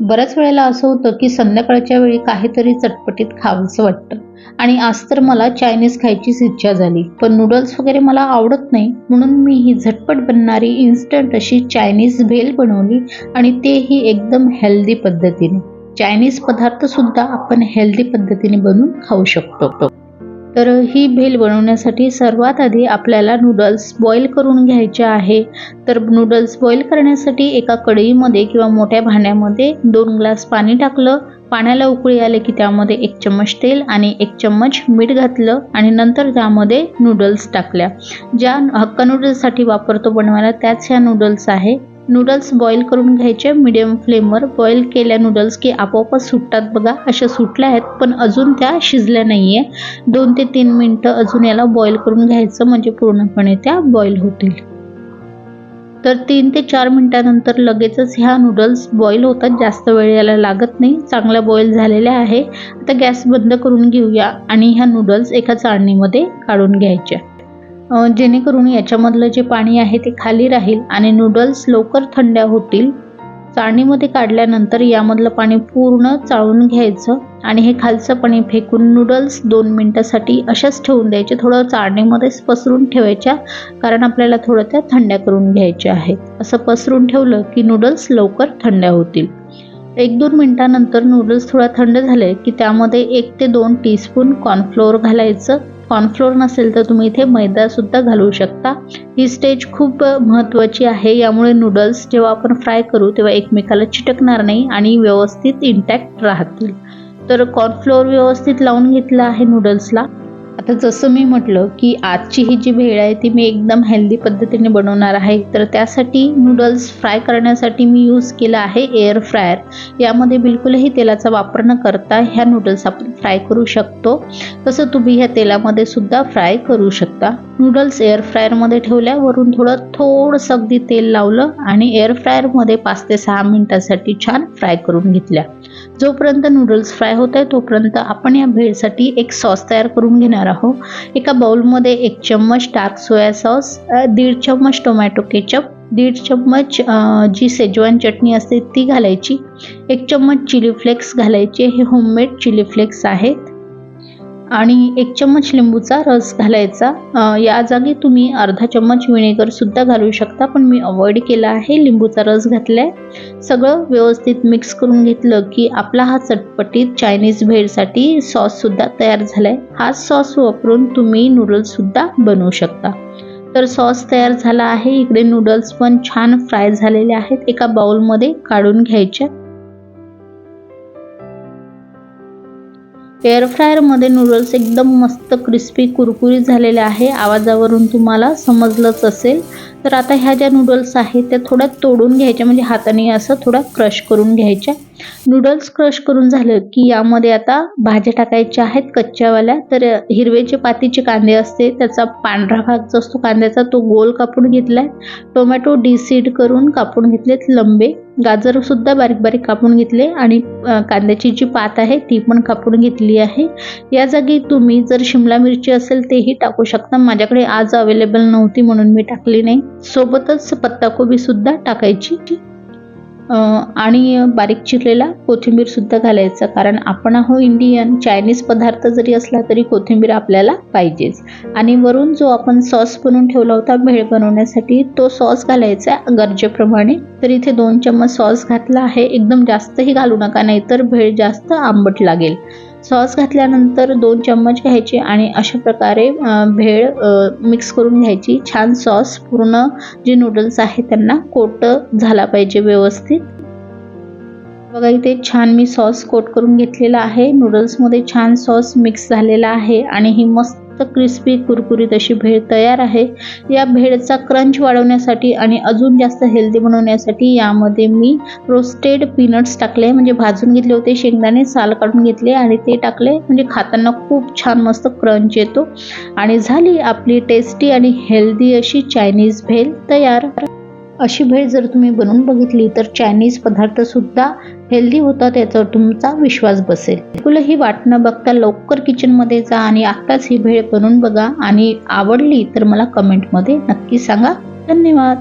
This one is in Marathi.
बऱ्याच वेळेला असं होतं की संध्याकाळच्या वेळी काहीतरी चटपटीत खावंसं वाटतं. आणि आज तर मला चायनीज खायचीच इच्छा झाली पण नूडल्स वगैरे मला आवडत नाही म्हणून मी ही झटपट बनणारी इन्स्टंट अशी चायनीज भेल बनवली आणि तेही एकदम हेल्दी पद्धतीने. चायनीज पदार्थसुद्धा आपण हेल्दी पद्धतीने बनवून खाऊ शकतो. तर ही भेल बनवण्यासाठी सर्वात आधी आपल्याला नूडल्स बॉईल करून घ्यायचे आहे. तर नूडल्स बॉईल करण्यासाठी एका कढईमध्ये किंवा मोठ्या भांड्यामध्ये दोन ग्लास पाणी टाकलं. पाण्याला उकळी आले की त्यामध्ये एक चम्मच तेल आणि एक चम्मच मीठ घातलं आणि नंतर त्यामध्ये नूडल्स टाकल्या. ज्या हक्का नूडल्ससाठी वापरतो बनवायला त्याच ह्या नूडल्स आहे. नूडल्स बॉईल करून घ्यायचे. मिडियम फ्लेमवर बॉईल केल्या नूडल्स की आपोआपच सुटतात बघा. अशा सुटल्या आहेत पण अजून त्या शिजल्या नाही आहे दोन ते तीन मिनटं अजून याला बॉईल करून घ्यायचं म्हणजे पूर्णपणे त्या बॉईल होतील. तर तीन ते चार मिनटानंतर लगेचच ह्या नूडल्स बॉईल होतात. जास्त वेळ याला लागत नाही. चांगल्या बॉईल झालेल्या आहे. आता गॅस बंद करून घेऊया आणि ह्या नूडल्स एका चाळणीमध्ये काढून घ्यायच्या. जेणेकरून याच्यामधलं जे पाणी आहे ते खाली राहील आणि नूडल्स लवकर थंड्या होतील. चाळणीमध्ये काढल्यानंतर यामधलं पाणी पूर्ण चाळून घ्यायचं आणि हे खालचं पाणी फेकून नूडल्स दोन मिनटासाठी अशाच ठेवून द्यायचे. थोडं चाळणीमध्येच पसरून ठेवायच्या कारण आपल्याला थोडं त्या थंड्या करून घ्यायच्या आहेत. असं पसरून ठेवलं की नूडल्स लवकर थंड्या होतील. एक दोन मिनटानंतर नूडल्स थोडा थंड झाले की त्यामध्ये एक ते दोन टीस्पून कॉर्नफ्लोअर घालायचं. कॉर्नफ्लोअर नसेल तर तुम्ही इथे मैदासुद्धा घालू शकता. ही स्टेज खूप महत्त्वाची आहे. यामुळे नूडल्स जेव्हा आपण फ्राय करू तेव्हा एकमेकाला चिटकणार नाही आणि व्यवस्थित इंटॅक्ट राहतील. तर कॉर्नफ्लोअर व्यवस्थित लावून घेतलं आहे नूडल्सला आता जसं मी म्हटलं की आजची ही जी भेळ आहे ती मी एकदम हेल्दी पद्धतीने बनवणार आहे. तर त्यासाठी नूडल्स फ्राय करण्यासाठी मी यूज केला आहे एअर फ्रायर यामध्ये बिलकुलही तेलाचा वापर न करता ह्या नूडल्स आपण फ्राय करू शकतो. तसं तुम्ही ह्या तेलामध्ये सुद्धा फ्राय करू शकता. नूडल्स एअर फ्रायरमध्ये ठेवल्यावरून थोडं थोडंसं अगदी तेल लावलं आणि एअर फ्रायरमध्ये पाच ते सहा मिनटासाठी छान फ्राय करून घेतल्या. जोपर्यंत नूडल्स फ्राय होत आहे तोपर्यंत आपण या भेळसाठी एक सॉस तयार करून घेणार आहोत. एका बाउलमध्ये एक चम्मच डार्क सोया सॉस दीड चम्मच टोमॅटो केचप दीड चम्मच जी सेजवान चटणी असते ती घालायची एक चम्मच चिली फ्लेक्स घालायचे. हे होममेड चिली फ्लेक्स आहेत. आणि एक चम्मच लिंबूचा रस घालायचा. या जागी तुम्ही अर्धा चम्मच विनेगरसुद्धा घालू शकता पण मी अवॉइड केला आहे. लिंबूचा रस घातला आहे सगळं व्यवस्थित मिक्स करून घेतलं की आपला हा चटपटीत चायनीज भेळसाठी सॉससुद्धा तयार झाला आहे हा सॉस वापरून तुम्ही नूडल्ससुद्धा बनवू शकता. तर सॉस तयार झाला आहे. इकडे नूडल्स पण छान फ्राय झालेले आहेत. एका बाउलमध्ये काढून घ्यायच्या एअर फ्रायरमध्ये नूडल्स एकदम मस्त क्रिस्पी कुरकुरीत झालेले आहे. आवाजावरून तुम्हाला समजलंच असेल. तर आता ह्या ज्या नूडल्स आहेत त्या थोड्या तोडून घ्यायच्या म्हणजे हाताने असं थोडा क्रश करून घ्यायच्या. नूडल्स क्रश करून झालं की यामध्ये आता भाज्या टाकायच्या आहेत कच्च्यावाल्या. तर हिरवेचे पातीचे कांदे असते त्याचा पांढरा भाग जो असतो कांद्याचा तो गोल कापून घेतला आहे टोमॅटो डिसीड करून कापून घेतलेत लंबे. गाजरसुद्धा बारीक बारीक कापून घेतले आणि कांद्याची जी पात आहे ती पण कापून घेतली आहे. या जागी तुम्ही जर शिमला मिरची असेल तेही टाकू शकता. माझ्याकडे आज अवेलेबल नव्हती म्हणून मी टाकली नाही. सोबतच पत्ताकोबीसुद्धा टाकायची. आणि बारीक चिरलेला कोथिंबीरसुद्धा घालायचं. कारण आपण आहो इंडियन चायनीज पदार्थ जरी असला तरी कोथिंबीर आपल्याला पाहिजेच. आणि वरून जो आपण सॉस बनवून ठेवला होता भेळ बनवण्यासाठी तो सॉस घालायचा गरजेप्रमाणे. तर इथे दोन चम्मच सॉस घातला आहे. एकदम जास्तही घालू नका नाहीतर भेळ जास्त आंबट लागेल. सॉस घातल्यानंतर दोन चम्मच घ्यायचे आणि अशा प्रकारे भेळ मिक्स करून घ्यायची. छान सॉस पूर्ण जे नूडल्स आहेत त्यांना कोट झाला पाहिजे व्यवस्थित. बघा इथे छान मी सॉस कोट करून घेतलेला आहे. नूडल्समध्ये छान सॉस मिक्स झालेला आहे आणि ही मस्त क्रिस्पी कुरकुरीत अशी भेळ तयार आहे. या भेळचा क्रंच वाढवण्यासाठी आणि अजून जास्त हेल्दी बनवण्यासाठी यामध्ये मी रोस्टेड पीनट्स टाकले. म्हणजे भाजून घेतले होते शेंगदाणे साल काढून घेतले आणि ते टाकले. म्हणजे खाताना खूप छान मस्त क्रंच येतो. आणि झाली आपली टेस्टी आणि हेल्दी अशी चायनीज भेळ तयार. अशी भेळ जर तुम्ही बनवून बघितली तर चायनीज पदार्थसुद्धा हेल्दी होतात याच्यावर तुमचा विश्वास बसेल. तुला ही वाट न बघता लवकर किचनमध्ये जा आणि आत्ताच ही भेळ बनवून बघा. आणि आवडली तर मला कमेंटमध्ये नक्की सांगा. धन्यवाद.